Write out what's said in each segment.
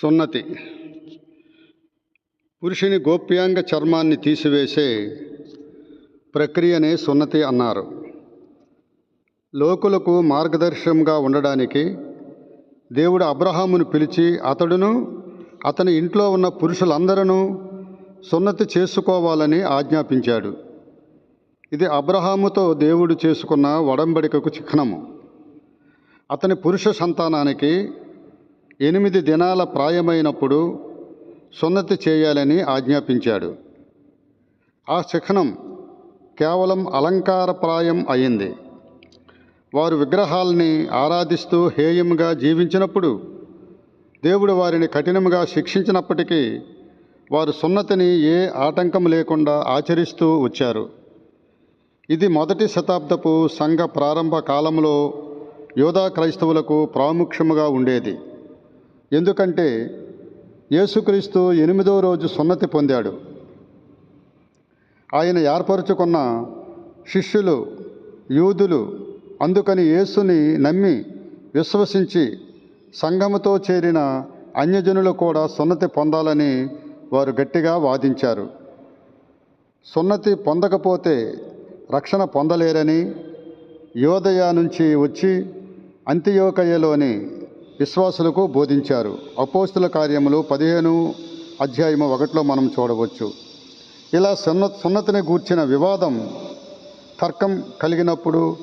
సున్నతి. పురుషుని గోప్యాంగ చర్మాన్ని తీసివేసే ప్రక్రియనే సున్నతి అన్నారు. లోకులకు మార్గదర్శకంగా ఉండడానికి దేవుడు అబ్రహామును పిలిచి అతడును అతని ఇంట్లో ఉన్న పురుషులందరూ సున్నతి చేసుకోవాలని ఆజ్ఞాపించాడు. ఇది అబ్రహాముతో దేవుడు చేసుకున్న ఒడంబడికకు చిహ్నము. అతని పురుష సంతానానికి ఎనిమిది దినాల ప్రాయమైనప్పుడు సున్నతి చేయాలని ఆజ్ఞాపించాడు. ఆ శిఖనం కేవలం అలంకారప్రాయం అయింది. వారు విగ్రహాల్ని ఆరాధిస్తూ హేయంగా జీవించినప్పుడు దేవుడు వారిని కఠినంగా శిక్షించినప్పటికీ వారు సున్నతిని ఏ ఆటంకం లేకుండా ఆచరిస్తూ వచ్చారు. ఇది మొదటి శతాబ్దపు సంఘ ప్రారంభ కాలంలో యోధా క్రైస్తవులకు ప్రాముఖ్యముగా ఉండేది. ఎందుకంటే యేసుక్రీస్తు ఎనిమిదో రోజు సున్నతి పొందాడు. ఆయన ఏర్పరచుకున్న శిష్యులు యూదులు అందుకని యేసుని నమ్మి విశ్వసించి సంఘముతో చేరిన అన్యజనులు కూడా సున్నతి పొందాలని వారు గట్టిగా వాదించారు. సున్నతి పొందకపోతే రక్షణ పొందలేరని యోదయ నుంచి వచ్చి అంత్యోకయలోని విశ్వాసులకు బోధించారు. అపోస్తుల కార్యములు పదిహేను అధ్యాయము ఒకటిలో మనం చూడవచ్చు. ఇలా సున్న సున్నతిని గూర్చిన వివాదం తర్కం కలిగినప్పుడు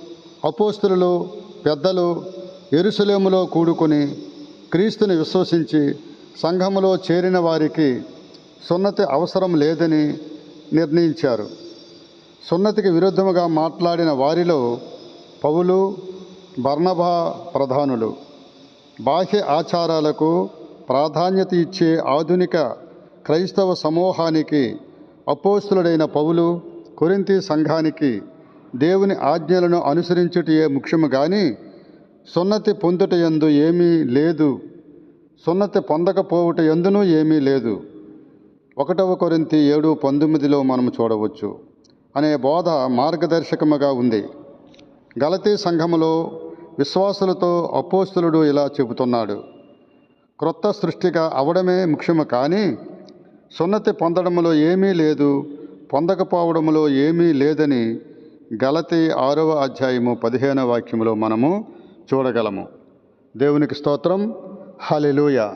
అపోస్తులు పెద్దలు ఎరుసలేములో కూడుకొని క్రీస్తుని విశ్వసించి సంఘములో చేరిన వారికి సున్నతి అవసరం లేదని నిర్ణయించారు. సున్నతికి విరుద్ధముగా మాట్లాడిన వారిలో పౌలు బర్ణభా ప్రధానులు బాహ్య ఆచారాలకు ప్రాధాన్యత ఇచ్చే ఆధునిక క్రైస్తవ సమూహానికి అపోస్తులుడైన పౌలు కొరింతి సంఘానికి దేవుని ఆజ్ఞలను అనుసరించుటయే ముఖ్యము కానీ సున్నతి పొందుట ఎందు ఏమీ లేదు. సున్నతి పొందకపోవుట ఎందునూ ఏమీ లేదు. ఒకటవ కొరింతి ఏడు పంతొమ్మిదిలో మనం చూడవచ్చు. అనే బోధ మార్గదర్శకముగా ఉంది. గలతీ సంఘములో విశ్వాసులతో అపోస్తులుడు ఇలా చెబుతున్నాడు. క్రొత్త సృష్టిగా అవడమే ముఖ్యము కానీ సున్నతి పొందడములో ఏమీ లేదు పొందకపోవడములో ఏమీ లేదని గలతి ఆరవ అధ్యాయము పదిహేనవ వాక్యములో మనము చూడగలము. దేవునికి స్తోత్రం. హలెలూయ